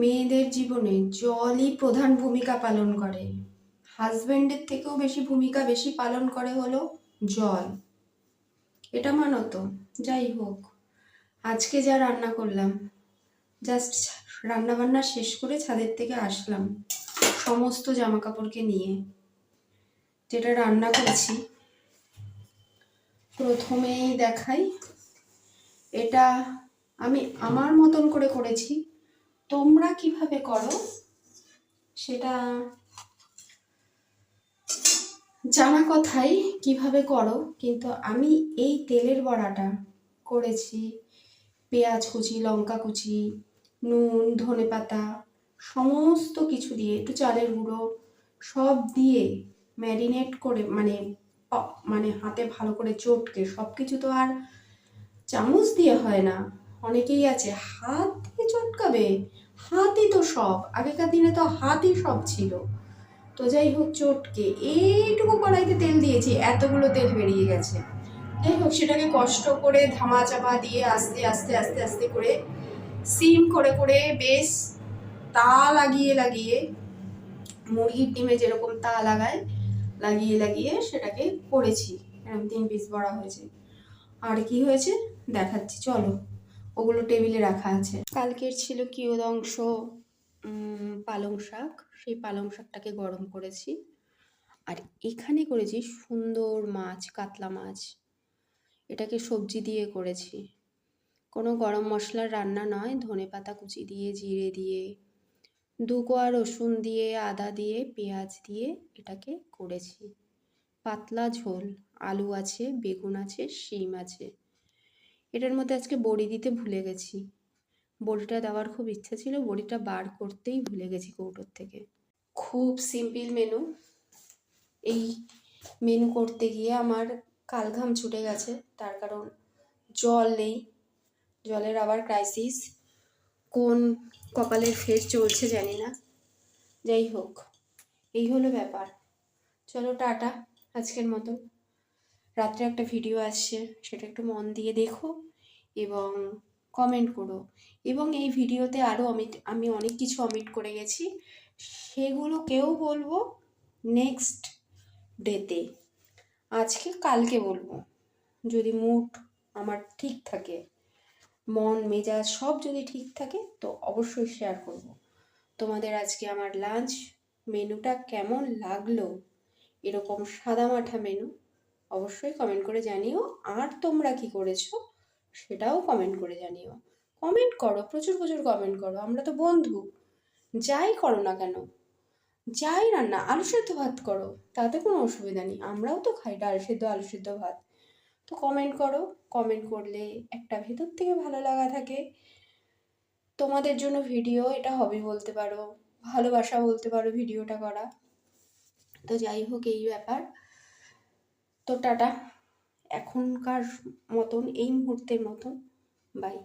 মেয়েদের জীবনে জলই প্রধান ভূমিকা পালন করে। হাজবেন্ডের থেকেও বেশি ভূমিকা বেশি পালন করে হলো জল। এটা মানো তো যাই হোক। আজকে যা রান্না করলাম জাস্ট রান্না বান্না শেষ করে ছাদের থেকে আসলাম, সমস্ত জামা কাপড়কে নিয়ে। যেটা রান্না করেছি, প্রথমেই দেখাই, এটা আমি আমার মতন করে করেছি তোমরা কীভাবে করো সেটা জানা কথাই কীভাবে করো, কিন্তু আমি এই তেলের বড়াটা করেছি। পেঁয়াজ কুচি, লঙ্কা কুচি, নুন, ধনে পাতা, সমস্ত কিছু দিয়ে, একটু চালের গুঁড়ো সব দিয়ে ম্যারিনেট করে মানে মানে হাতে ভালো করে চটকে সব কিছু তো আর চামচ দিয়ে হয় না, অনেকেই আছে, হাত দিয়ে চটকাবে। হাতই তো সব, আগেকার দিনে তো হাতই সব ছিল। তো যাই হোক চটকে, এইটুকু কড়াইতে তেল দিয়েছি, এতগুলো তেল বেরিয়ে গেছে। যাই হোক, সেটাকে কষ্ট করে ধামা চাপা দিয়ে আস্তে আস্তে আস্তে আস্তে করে সিম করে করে বেশ তা লাগিয়ে লাগিয়ে মুরগির ডিমে যেরকম তা লাগায়, লাগিয়ে লাগিয়ে সেটাকে করেছি। এরকম তিন পিস বড়া হয়েছে। আর কি হয়েছে? দেখাচ্ছি, চলো। ওগুলো টেবিলে রাখা আছে। কালকের ছিল কিয়দংশ পালং শাক। সেই পালং শাকটাকে গরম করেছি। আর এখানে করেছি সুন্দর মাছ, কাতলা মাছ। এটাকে সবজি দিয়ে করেছি। কোনো গরম মশলার রান্না নয়। ধনে পাতা কুচি দিয়ে, জিরে দিয়ে, দু কোয়া রসুন দিয়ে, আদা দিয়ে, পেঁয়াজ দিয়ে এটাকে করেছি। পাতলা ঝোল। আলু আছে, বেগুন আছে, শিম আছে। এটার মধ্যে আজকে বড়ি দিতে ভুলে গেছি। বড়িটা দেওয়ার খুব ইচ্ছা ছিল, বড়িটা বার করতেই ভুলে গেছি কৌটোর থেকে। খুব সিম্পল মেনু এই মেনু করতে গিয়ে আমার কালঘাম ছুটে গেছে, তার কারণ জল নেই। জলের আবার ক্রাইসিস কোন কপালের ফের চলছে জানি না। যাই হোক, এই হলো ব্যাপার। চলো টাটা, আজকের মতো। রাত্রে একটা ভিডিও আসছে, সেটা একটু মন দিয়ে দেখো এবং কমেন্ট করো। এবং এই ভিডিওতে আরও আমি আমি অনেক কিছু অমিট করে গেছি। সেগুলোকেও বলব নেক্সট ডেতে আজকে কালকে বলব। যদি মুড আমার ঠিক থাকে, মন, মেজাজ সব যদি ঠিক থাকে, তো অবশ্যই শেয়ার করব। তোমাদের আজকে আমার লাঞ্চ মেনুটা কেমন লাগল? এরকম সাদামাঠা মেনু অবশ্যই কমেন্ট করে জানিও। আর তোমরা কি করেছ সেটাও কমেন্ট করে জানিও। কমেন্ট করো, প্রচুর প্রচুর কমেন্ট করো। আমরা তো বন্ধু। যাই করো না কেন? যাই রান্না, আলু সেদ্ধ ভাত করো, তাতে কোনো অসুবিধা নেই। আমরাও তো খাই ডাল সেদ্ধ, আলু সেদ্ধ ভাত। তো কমেন্ট করো। কমেন্ট করলে একটা ভেতর থেকে ভালো লাগা থাকে। তোমাদের জন্য ভিডিও এটা হবি বলতে পারো, ভালোবাসা বলতে পারো ভিডিওটা করা। তো যাই হোক, এই ব্যাপার। তো টাটা এখনকার মতন এই মুহূর্তের মতন বাই